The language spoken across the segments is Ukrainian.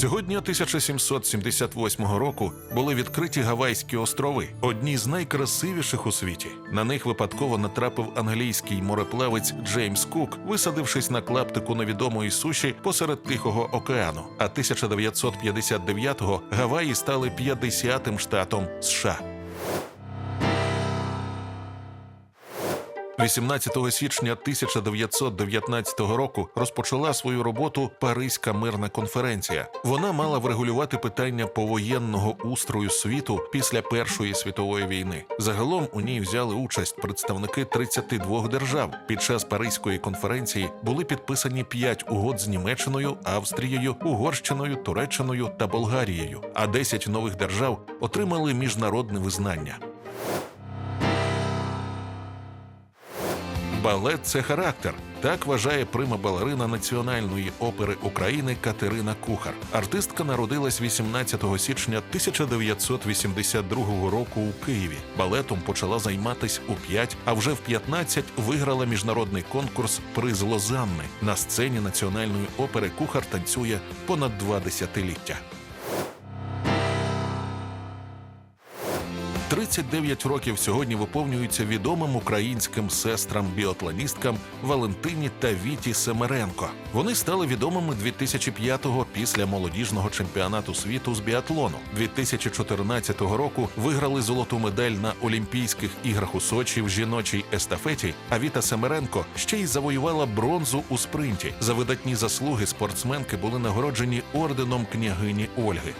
Цього дня 1778 року були відкриті Гавайські острови, одні з найкрасивіших у світі. На них випадково натрапив англійський мореплавець Джеймс Кук, висадившись на клаптику невідомої суші посеред Тихого океану. А 1959-го Гаваї стали 50-тим штатом США. 18 січня 1919 року розпочала свою роботу Паризька мирна конференція. Вона мала врегулювати питання повоєнного устрою світу після Першої світової війни. Загалом у ній взяли участь представники 32 держав. Під час Паризької конференції були підписані 5 угод з Німеччиною, Австрією, Угорщиною, Туреччиною та Болгарією. А 10 нових держав отримали міжнародне визнання. Балет це характер. Так вважає прима балерина Національної опери України Катерина Кухар. Артистка народилась 18 січня 1982 року у Києві. Балетом почала займатись у 5, а вже в 15 виграла міжнародний конкурс Приз Лозанни. На сцені Національної опери Кухар танцює понад два десятиліття. 39 років сьогодні виповнюються відомим українським сестрам-біатлоністкам Валентині та Віті Семеренко. Вони стали відомими 2005-го після молодіжного чемпіонату світу з біатлону. 2014 року виграли золоту медаль на Олімпійських іграх у Сочі в жіночій естафеті. А Віта Семеренко ще й завоювала бронзу у спринті. За видатні заслуги спортсменки були нагороджені орденом княгині Ольги.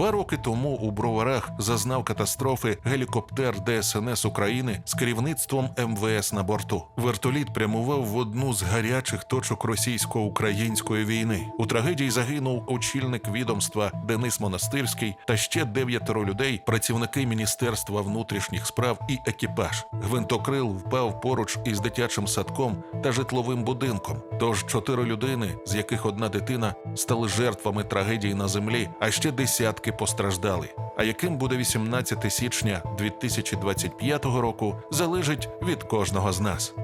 Два роки тому у броварах зазнав катастрофи гелікоптер ДСНС України з керівництвом МВС на борту. Вертоліт прямував в одну з гарячих точок російсько-української війни. У трагедії загинув очільник відомства Денис Монастирський та ще дев'ятеро людей, працівники Міністерства внутрішніх справ і екіпаж. Гвинтокрил впав поруч із дитячим садком та житловим будинком. Тож чотири людини, з яких одна дитина, стали жертвами трагедії на землі, а ще десятки постраждали. А яким буде 18 січня 2025 року, залежить від кожного з нас.